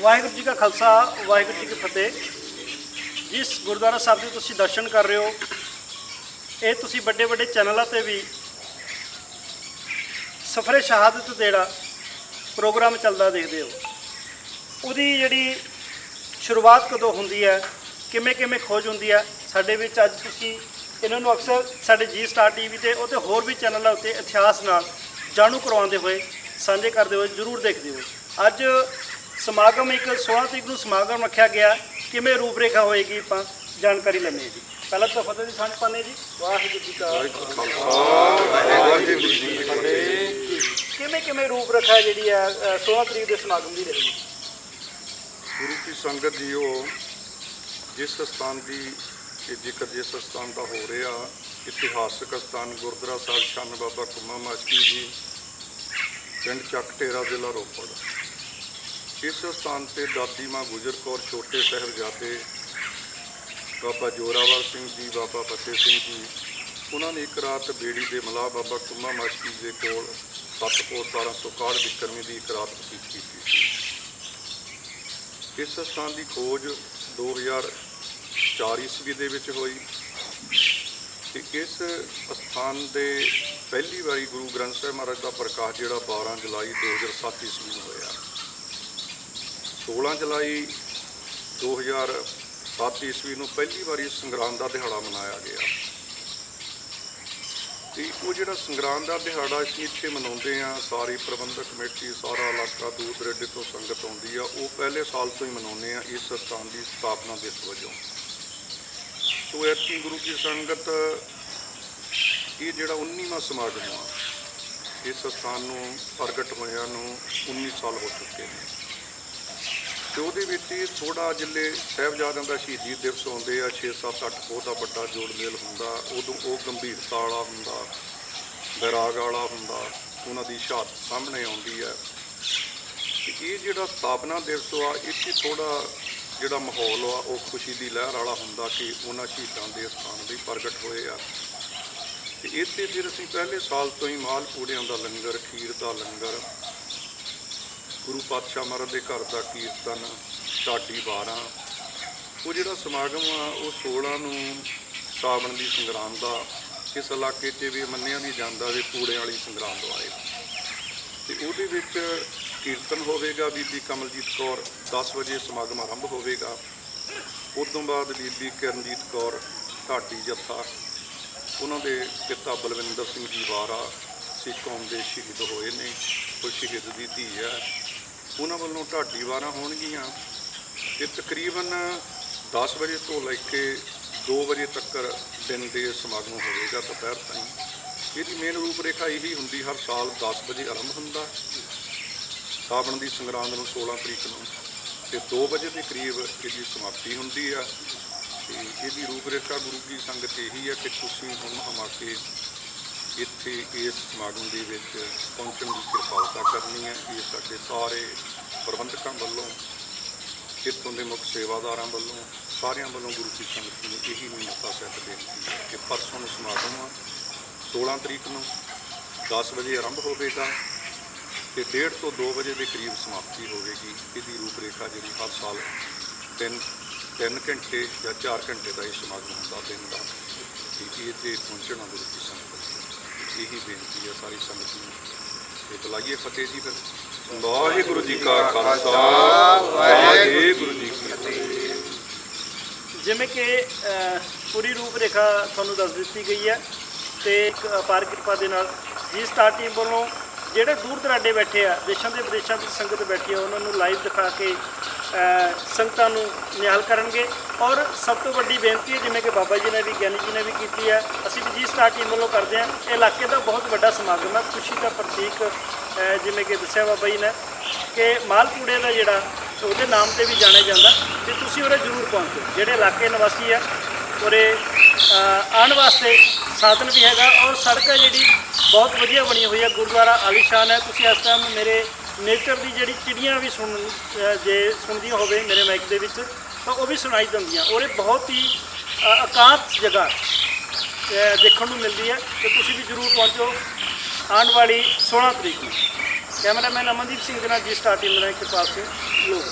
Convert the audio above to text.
ਵਾਹਿਗੁਰੂ ਜੀ ਕਾ ਖਾਲਸਾ, ਵਾਹਿਗੁਰੂ ਜੀ ਕੀ ਫਤਿਹ। ਜਿਸ ਗੁਰਦੁਆਰਾ ਸਾਹਿਬ ਦੇ ਤੁਸੀਂ ਦਰਸ਼ਨ ਕਰ ਰਹੇ ਹੋ, ਇਹ ਤੁਸੀਂ ਵੱਡੇ ਵੱਡੇ ਚੈਨਲਾਂ ਤੇ ਵੀ ਸਫਰੇ ਸ਼ਹਾਦਤ ਦੇ ਪ੍ਰੋਗਰਾਮ ਚੱਲਦਾ ਦੇਖਦੇ ਹੋ। ਉਹਦੀ ਜਿਹੜੀ ਸ਼ੁਰੂਆਤ ਕਦੋਂ ਹੁੰਦੀ ਹੈ, ਕਿਵੇਂ ਕਿਵੇਂ ਖੋਜ ਹੁੰਦੀ ਹੈ, ਸਾਡੇ ਵਿੱਚ ਅੱਜ ਤੁਸੀਂ ਇਹਨਾਂ ਨੂੰ ਅਕਸਰ ਸਾਡੇ ਜੀ ਸਟਾਰ ਟੀਵੀ ਤੇ ਉਹ ਹੋਰ ਵੀ ਚੈਨਲਾਂ ਉੱਤੇ ਇਤਿਹਾਸ ਨਾਲ ਜਾਣੂ ਕਰਵਾਉਂਦੇ ਹੋਏ ਸਾਂਝੇ ਕਰਦੇ ਹੋਏ ਜ਼ਰੂਰ ਦੇਖਦੇ ਹੋ ਅੱਜ ਸਮਾਗਮ ਇੱਕ 16 ਤਰੀਕ ਨੂੰ ਸਮਾਗਮ ਰੱਖਿਆ ਗਿਆ। ਕਿਵੇਂ ਰੂਪਰੇਖਾ ਹੋਏਗੀ ਆਪਾਂ ਜਾਣਕਾਰੀ ਲੈਣੀ ਹੈ ਜੀ। ਪਹਿਲਾਂ ਤਾਂ ਫਤਿਹ ਦੀ ਸਾਂਝ ਪਾਣੇ ਜੀ ਵਾਹਿਗੁਰੂ ਜੀ। ਕਾ ਵਾਹਿਗੁਰੂ ਜੀ ਕੀ ਫਤਿਹ ਕਿਵੇਂ ਕਿਵੇਂ ਰੂਪਰੇਖਾ ਜਿਹੜੀ ਹੈ ਅ, 16 ਤਰੀਕ ਦੇ ਸਮਾਗਮ ਦੀ ਰਹੇਗੀ? ਗੁਰੂ ਕੀ ਸੰਗਤ ਜੀਓ ਜਿਸ ਸਥਾਨ ਦੀ ਇਹ ਜ਼ਿਕਰ ਜਿਸ ਸਥਾਨ ਦਾ ਹੋ ਰਿਹਾ ਇਤਿਹਾਸਕ ਸਥਾਨ ਗੁਰਦੁਆਰਾ ਸਾਹਿਬ ਸ਼ਾਨ ਬਾਬਾ ਕੁਮਾ ਮਾਚੀ ਜੀ ਪਿੰਡ ਚੱਕ ਟੇਰਾ ਜ਼ਿਲ੍ਹਾ ਰੋਪੜ। ਇਸ ਸਥਾਨ ਤੇ ਦਾਦੀ ਮਾਂ ਗੁਜਰ ਕੌਰ ਛੋਟੇ ਸਾਹਿਬਜ਼ਾਦੇ ਬਾਬਾ ਜੋਰਾਵਰ ਸਿੰਘ ਜੀ, ਬਾਬਾ ਫਤਿਹ ਸਿੰਘ ਜੀ, ਉਹਨਾਂ ਨੇ ਇੱਕ ਰਾਤ ਬੇੜੀ ਦੇ ਮਲਾ ਬਾਬਾ ਕੁਮਾ ਮਾਚੀ ਦੇ ਕੋਲ ਸੱਤ ਕੋ 1761 ਵਿਕਰਮੀ ਦੀ ਇੱਕ ਰਾਤ ਬਤੀਤ ਕੀਤੀ ਸੀ। ਇਸ ਸਥਾਨ ਦੀ ਖੋਜ 2004 ਈਸਵੀ ਦੇ ਵਿੱਚ ਹੋਈ ਤੇ ਇਸ ਸਥਾਨ ਦੇ ਪਹਿਲੀ ਵਾਰੀ ਗੁਰੂ ਗ੍ਰੰਥ ਸਾਹਿਬ ਮਹਾਰਾਜ ਦਾ ਪ੍ਰਕਾਸ਼ ਜਿਹੜਾ 12 ਜੁਲਾਈ 2007 ਈਸਵੀ ਨੂੰ ਹੋਇਆ। 16 ਜੁਲਾਈ 2007 ਈਸਵੀ ਨੂੰ ਪਹਿਲੀ ਵਾਰੀ ਸੰਗਰਾਂਦ ਦਾ ਦਿਹਾੜਾ ਮਨਾਇਆ ਗਿਆ। ਤੇ ਉਹ ਜਿਹੜਾ ਸੰਗਰਾਂਦ ਦਾ ਦਿਹਾੜਾ ਅਸੀਂ ਇੱਥੇ ਮਨਾਉਂਦੇ ਆ ਸਾਰੀ ਪ੍ਰਬੰਧਕ ਕਮੇਟੀ, ਸਾਰਾ ਇਲਾਕਾ ਦੂਰ ਦਰੇਡੇ ਤੋਂ ਸੰਗਤ ਆਉਂਦੀ ਆ, ਉਹ ਪਹਿਲੇ ਸਾਲ ਤੋਂ ਹੀ ਮਨਾਉਂਦੇ ਆ ਇਸ ਸਥਾਨ ਦੀ ਸਥਾਪਨਾ ਦਿਵਸ ਵਜੋਂ। ਸੋ ਐਤਕੀ ਗੁਰੂ ਕੀ ਸੰਗਤ, ਇਹ ਜਿਹੜਾ 19ਵਾਂ ਸਮਾਗਮ ਆ, ਇਸ ਸਥਾਨ ਨੂੰ ਪ੍ਰਗਟ ਹੋਇਆਂ ਨੂੰ 19 ਸਾਲ ਹੋ ਚੁੱਕੇ ਨੇ। ਤੇ ਉਹਦੇ ਵਿੱਚ ਹੀ ਥੋੜਾ ਜਿੱਲੇ ਸਾਹਿਬਜ਼ਾਦਿਆਂ ਦਾ ਸ਼ਹੀਦੀ ਦਿਵਸ ਆਉਂਦੇ ਆ 6 7 8 ਕੋਹ ਵੱਡਾ ਜੋੜ ਮੇਲ ਹੁੰਦਾ, ਉਦੋਂ ਉਹ ਗੰਭੀਰਤਾ ਵਾਲਾ ਹੁੰਦਾ, ਵਿਰਾਗ ਵਾਲਾ ਹੁੰਦਾ, ਉਹਨਾਂ ਦੀ ਸ਼ਹਾਦਤ ਸਾਹਮਣੇ ਆਉਂਦੀ ਹੈ ਤੇ ਇਹ ਜਿਹੜਾ ਸਥਾਪਨਾ ਦਿਵਸ ਆ, ਇੱਥੇ ਥੋੜਾ ਜਿਹੜਾ ਮਾਹੌਲ ਆ, ਉਹ ਖੁਸ਼ੀ ਦੀ ਲਹਿਰ ਵਾਲਾ ਹੁੰਦਾ ਕਿ ਉਹਨਾਂ ਸ਼ਹੀਦਾਂ ਦੇ ਸਥਾਨ ਵੀ ਪ੍ਰਗਟ ਹੋਏ ਆ। ਤੇ ਇੱਥੇ ਫਿਰ ਅਸੀਂ ਪਹਿਲੇ ਸਾਲ ਤੋਂ ਹੀ ਮਾਲ ਪੂੜਿਆਂ ਦਾ ਲੰਗਰ, ਖੀਰ ਦਾ ਲੰਗਰ ਗੁਰੂ ਪਾਤਸ਼ਾਹ ਮਹਾਰਾਜ ਦੇ ਘਰ ਦਾ ਕੀਰਤਨ ਢਾਡੀ 12 ਉਹ ਜਿਹੜਾ ਸਮਾਗਮ ਆ, ਉਹ 16 ਨੂੰ ਸਾਵਣ ਦੀ ਸੰਗਰਾਂਦ ਦਾ, ਇਸ ਇਲਾਕੇ 'ਚ ਵੀ ਮੰਨਿਆ ਨਹੀਂ ਜਾਂਦਾ ਵੀ ਪੂੜੇ ਵਾਲੀ ਸੰਗਰਾਮ ਆਏ ਤੇ ਉਹਦੇ ਵਿੱਚ ਕੀਰਤਨ ਹੋਵੇਗਾ ਬੀਬੀ ਕਮਲਜੀਤ ਕੌਰ 10 ਵਜੇ ਸਮਾਗਮ ਆਰੰਭ ਹੋਵੇਗਾ। ਉਸ ਤੋਂ ਬਾਅਦ ਬੀਬੀ ਕਿਰਨਜੀਤ ਕੌਰ, ਢਾਡੀ ਜੱਥਾ, ਉਹਨਾਂ ਦੇ ਪਿਤਾ ਬਲਵਿੰਦਰ ਸਿੰਘ ਜੀ ਵਾਰਾ, ਸਿੱਖ ਕੌਮ ਦੇ ਸ਼ਹੀਦ ਹੋਏ ਨੇ, ਉਹ ਸ਼ਹੀਦ ਦੀ ਧੀ ਹੈ। ਉਹਨਾਂ ਵੱਲੋਂ ਢਾਡੀ ਵਾਰਾਂ ਹੋਣਗੀਆਂ ਤੇ ਤਕਰੀਬਨ 10 ਵਜੇ ਤੋਂ ਲੈ ਕੇ 2 ਵਜੇ ਤੱਕ ਦਿਨ ਦੇ ਸਮਾਗਮ ਹੋਵੇਗਾ ਦੁਪਹਿਰ ਤਾਈਂ। ਇਹਦੀ ਮੇਨ ਰੂਪਰੇਖਾ ਇਹੀ ਹੁੰਦੀ, ਹਰ ਸਾਲ 10 ਵਜੇ ਆਰੰਭ ਹੁੰਦਾ। ਸਾਵਣ ਦੀ ਸੰਗਰਾਂਦ ਨੂੰ 16 ਤਰੀਕ ਨੂੰ ਤੇ 2 ਵਜੇ ਦੇ ਕਰੀਬ ਇਹਦੀ ਸਮਾਪਤੀ ਹੁੰਦੀ ਆ। ਤੇ ਇਹਦੀ ਰੂਪਰੇਖਾ ਗੁਰੂ ਕੀ ਸੰਗਤ ਇਹੀ ਆ ਕਿ ਤੁਸੀਂ ਹੁਣ ਹਮਾਕੇ ਇੱਥੇ ਇਸ ਸਮਾਗਮ ਦੇ ਵਿੱਚ ਪਹੁੰਚਣ ਦੀ ਕਿਰਪਾਲਤਾ ਸਾਡੇ ਸਾਰੇ ਪ੍ਰਬੰਧਕਾਂ ਵੱਲੋਂ ਇੱਥੋਂ ਦੇ ਮੁੱਖ ਸੇਵਾਦਾਰਾਂ ਵੱਲੋਂ, ਸਾਰਿਆਂ ਵੱਲੋਂ ਗੁਰੂ ਜੀ ਸੰਗਤ ਨੂੰ ਇਹੀ ਨਿਮਰਤਾ ਸਹਿਤ ਬੇਨਤੀ ਹੈ ਕਿ ਪਰਸੋਂ ਨੂੰ ਸਮਾਗਮ ਆ 16 ਤਰੀਕ ਨੂੰ 10 ਵਜੇ ਆਰੰਭ ਹੋਵੇਗਾ ਤੇ 1:30 ਤੋਂ 2 ਵਜੇ ਦੇ ਕਰੀਬ ਸਮਾਪਤੀ ਹੋਵੇਗੀ ਇਹਦੀ ਰੂਪਰੇਖਾ ਜਿਹੜੀ ਹਰ ਸਾਲ ਤਿੰਨ ਤਿੰਨ ਘੰਟੇ ਜਾਂ 4 ਘੰਟੇ ਦਾ ਇਹ ਸਮਾਗਮ ਹੁੰਦਾ, ਦਿਨ ਦਾ ਤੇ ਇਹ ਤੇ ਪਹੁੰਚਣਾ ਗੁਰੂ ਜੀ ਸੰਗਤ ਨੂੰ। ਇਹੀ ਬੇਨਤੀ ਹੈ ਸਾਰੀ ਤੇ ਬੁਲਾਈਏ ਫਤਿਹ ਜੀ ਫਿਰ। ਵਾਹਿਗੁਰੂ ਜੀ ਕਾ ਖਾਲਸਾ। ਵਾਹਿਗੁਰੂ ਜੀ ਕੀ ਫਤਿਹ। ਜਿਵੇਂ ਕਿ ਪੂਰੀ ਰੂਪਰੇਖਾ ਤੁਹਾਨੂੰ ਦੱਸ ਦਿੱਤੀ ਗਈ ਹੈ ਤੇ ਇੱਕ ਅਪਾਰ ਕਿਰਪਾ ਦੇ ਨਾਲ ਜੀ ਸਟਾਰ ਟੀਮ ਵੱਲੋਂ ਜਿਹੜੇ ਦੂਰ ਦਰਾਡੇ ਬੈਠੇ ਆ ਦੇਸ਼ਾਂ ਦੇ ਵਿਦੇਸ਼ਾਂ ਦੀ ਸੰਗਤ ਬੈਠੀ ਆ ਉਹਨਾਂ ਨੂੰ ਲਾਈਵ ਦਿਖਾ ਕੇ ਸੰਗਤਾਂ ਨੂੰ ਨਿਹਾਲ ਕਰਨਗੇ। ਔਰ ਸਭ ਤੋਂ ਵੱਡੀ ਬੇਨਤੀ ਹੈ, ਜਿਵੇਂ ਕਿ ਬਾਬਾ ਜੀ ਨੇ ਵੀ, ਗਿਆਨੀ ਜੀ ਨੇ ਵੀ ਕੀਤੀ ਹੈ, ਅਸੀਂ ਵੀ ਜੀ ਸਟਾਰ ਟੀਮ ਵੱਲੋਂ ਕਰਦੇ ਹਾਂ, ਇਹ ਇਲਾਕੇ ਦਾ ਬਹੁਤ ਵੱਡਾ ਸਮਾਗਮ ਹੈ। ਖੁਸ਼ੀ ਦਾ ਪ੍ਰਤੀਕ ਜਿਵੇਂ ਕਿ ਦੱਸਿਆ ਬਾਬਾ ਜੀ ਨੇ, ਕਿ ਮਾਲਪੂੜੇ ਦਾ ਜਿਹੜਾ, ਉਹਦੇ ਨਾਮ ਤੇ ਵੀ ਜਾਣਿਆ ਜਾਂਦਾ। ਤੇ ਤੁਸੀਂ ਉਰੇ ਜ਼ਰੂਰ ਪਹੁੰਚੋ। ਜਿਹੜੇ ਇਲਾਕੇ ਨਿਵਾਸੀ ਆ ਉਰੇ ਆਉਣ ਵਾਸਤੇ ਸਾਧਨ ਵੀ ਹੈਗਾ। ਔਰ ਸੜਕ ਹੈ ਜਿਹੜੀ, ਬਹੁਤ ਵਧੀਆ ਬਣੀ ਹੋਈ ਹੈ। ਗੁਰਦੁਆਰਾ ਆਲੀਸ਼ਾਨ ਹੈ। ਤੁਸੀਂ ਇਸ ਟਾਈਮ ਮੇਰੇ ਨੇਚਰ ਦੀ ਜਿਹੜੀ ਚਿੜੀਆਂ ਵੀ ਸੁਣ ਜੇ ਸੁਣਦੀਆਂ ਹੋਵੇ ਮੇਰੇ ਮਾਈਕ ਦੇ ਵਿੱਚ ਤਾਂ ਉਹ ਵੀ ਸੁਣਾਈ ਦਿੰਦੀਆਂ। ਔਰ ਇਹ ਬਹੁਤ ਹੀ ਅ, ਜਗ੍ਹਾ ਦੇਖਣ ਨੂੰ ਮਿਲਦੀ ਹੈ। ਤੇ ਤੁਸੀਂ ਵੀ ਜ਼ਰੂਰ ਪਹੁੰਚੋ ਆਉਣ ਵਾਲੀ 16 ਤਰੀਕ ਨੂੰ। ਕੈਮਰਾਮੈਨ ਅਮਨਦੀਪ ਸਿੰਘ ਦੇ ਨਾਲ ਜੀ ਸਟਾਰ ਟੀਮ ਦੇ ਨਾਲ ਕਿਰਪਾਲ ਸਿੰਘ ਲੋਕ